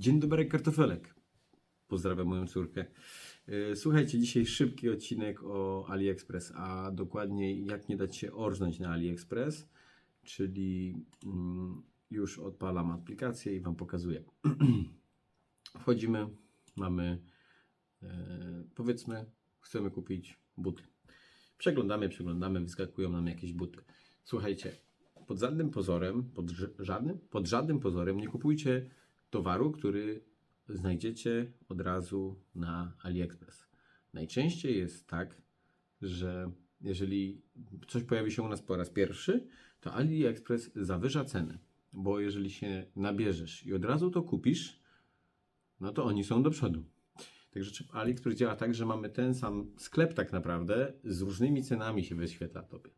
Dzień dobry, kartofelek. Pozdrawiam moją córkę. E, Słuchajcie, dzisiaj szybki odcinek o AliExpress, a dokładniej jak nie dać się orznąć na AliExpress, czyli mm, już odpalam aplikację i Wam pokazuję. Wchodzimy, mamy e, powiedzmy, chcemy kupić buty. Przeglądamy, przeglądamy, wyskakują nam jakieś buty. Słuchajcie, pod żadnym pozorem, pod żadnym, pod żadnym pozorem nie kupujcie towaru, który znajdziecie od razu na AliExpress. Najczęściej jest tak, że jeżeli coś pojawi się u nas po raz pierwszy, to AliExpress zawyża cenę, bo jeżeli się nabierzesz i od razu to kupisz, no to oni są do przodu. Także AliExpress działa tak, że mamy ten sam sklep tak naprawdę, z różnymi cenami się wyświetla tobie.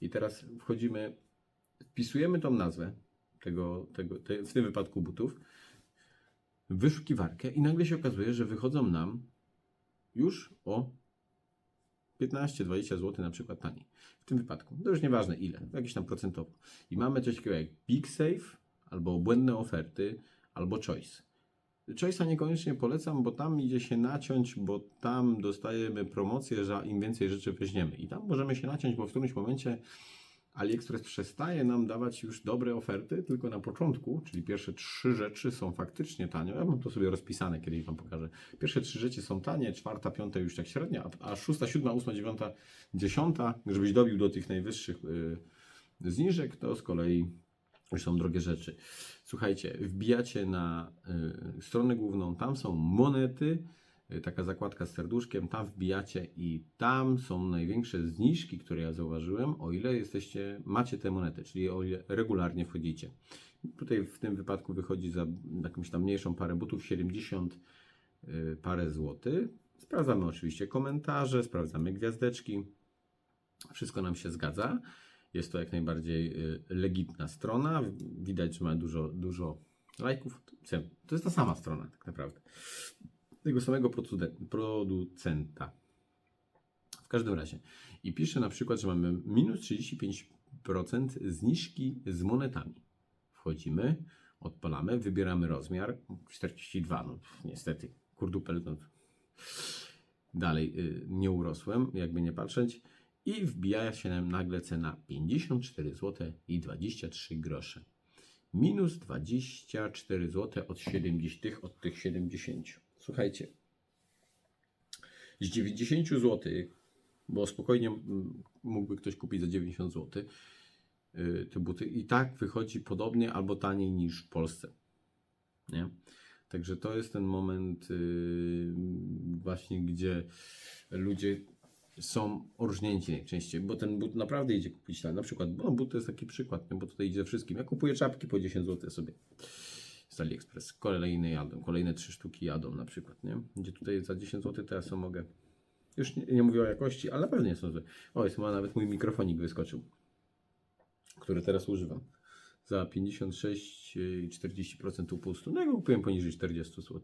I teraz wchodzimy, wpisujemy tą nazwę tego, tego, te, w tym wypadku butów, wyszukiwarkę i nagle się okazuje, że wychodzą nam już o 15-20 zł na przykład taniej. W tym wypadku. To już nieważne ile, jakieś tam procentowo. I mamy coś takiego jak Big Safe, albo błędne oferty, albo Choice. Choice'a niekoniecznie polecam, bo tam idzie się naciąć, bo tam dostajemy promocję, że im więcej rzeczy weźmiemy. I tam możemy się naciąć, bo w którymś momencie AliExpress przestaje nam dawać już dobre oferty, tylko na początku, czyli pierwsze trzy rzeczy są faktycznie tanie. Ja mam to sobie rozpisane, kiedyś Wam pokażę. Pierwsze trzy rzeczy są tanie, czwarta, piąta już tak średnia, a- szósta, siódma, ósma, dziewiąta, dziesiąta, żebyś dobił do tych najwyższych y, zniżek, to z kolei już są drogie rzeczy. Słuchajcie, wbijacie na y, stronę główną, tam są monety, taka zakładka z serduszkiem, tam wbijacie i tam są największe zniżki, które ja zauważyłem, o ile jesteście, macie te monety, czyli o ile regularnie wchodzicie. Tutaj w tym wypadku wychodzi za jakąś tam mniejszą parę butów 70 y, parę złotych. Sprawdzamy oczywiście komentarze, sprawdzamy gwiazdeczki. Wszystko nam się zgadza. Jest to jak najbardziej y, legitna strona. Widać, że ma dużo, dużo lajków. To jest ta sama strona, tak naprawdę. Tego samego produce- producenta. W każdym razie. I pisze na przykład, że mamy minus 35% zniżki z monetami. Wchodzimy, odpalamy, wybieramy rozmiar 42. No niestety, kurdupel. No. Dalej y, nie urosłem, jakby nie patrzeć. I wbija się nam nagle cena 54 zł i 23 grosze. Minus 24 zł od 70 tych, od tych 70. Słuchajcie. Z 90 zł, bo spokojnie mm, mógłby ktoś kupić za 90 zł y, te buty i tak wychodzi podobnie albo taniej niż w Polsce. Nie? Także to jest ten moment y, właśnie, gdzie ludzie są orżnięci najczęściej, bo ten but naprawdę idzie kupić tam. Na przykład, no but to jest taki przykład, nie? bo tutaj idzie wszystkim. Ja kupuję czapki po 10 zł sobie z AliExpress. Kolejne jadą, kolejne trzy sztuki jadą na przykład, nie? Gdzie tutaj za 10 zł ja sobie mogę. Już nie, nie mówię o jakości, ale na pewno nie są złe. O, jest ma nawet mój mikrofonik wyskoczył, który teraz używam. Za 56,40% upustu. No ja go kupiłem poniżej 40 zł.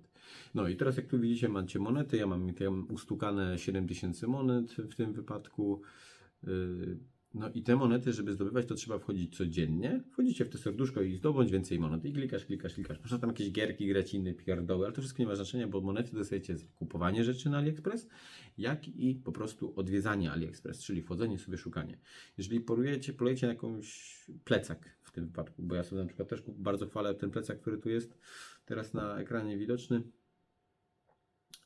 No i teraz jak tu widzicie macie monety, ja mam tam ustukane 7000 monet w tym wypadku. Yy, No i te monety, żeby zdobywać, to trzeba wchodzić codziennie. Wchodzicie w to serduszko i zdobądź więcej monet. I klikasz, klikasz, klikasz. Można tam jakieś gierki grać, inne pierdoły, ale to wszystko nie ma znaczenia, bo monety dostajecie za kupowanie rzeczy na AliExpress, jak i po prostu odwiedzanie AliExpress, czyli wchodzenie sobie, szukanie. Jeżeli polujecie, polujecie na jakąś plecak w tym wypadku, bo ja sobie na przykład też bardzo chwalę ten plecak, który tu jest teraz na ekranie widoczny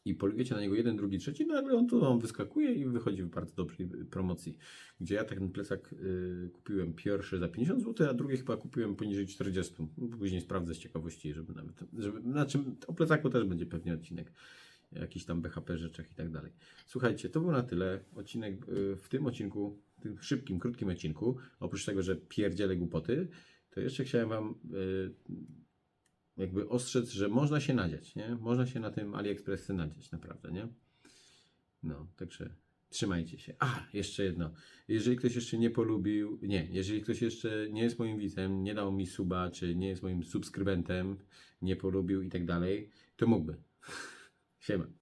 i polujecie na niego jeden, drugi, trzeci, no ale on tu on wyskakuje i wychodzi w bardzo dobrej promocji. Gdzie ja ten plecak y, kupiłem pierwszy za 50 zł, a drugi chyba kupiłem poniżej 40. Później sprawdzę z ciekawości, żeby nawet, żeby, znaczy o plecaku też będzie pewnie odcinek. Jakiś tam BHP rzeczach i tak dalej. Słuchajcie, to był na tyle. Odcinek y, w tym odcinku, w tym szybkim, krótkim odcinku, oprócz tego, że pierdzielę głupoty, to jeszcze chciałem Wam y, jakby ostrzec, że można się nadziać, nie? Można się na tym AliExpressy nadziać, naprawdę, nie? No, także trzymajcie się. A, jeszcze jedno. Jeżeli ktoś jeszcze nie polubił, nie, jeżeli ktoś jeszcze nie jest moim widzem, nie dał mi suba, czy nie jest moim subskrybentem, nie polubił i tak dalej, to mógłby. Siema.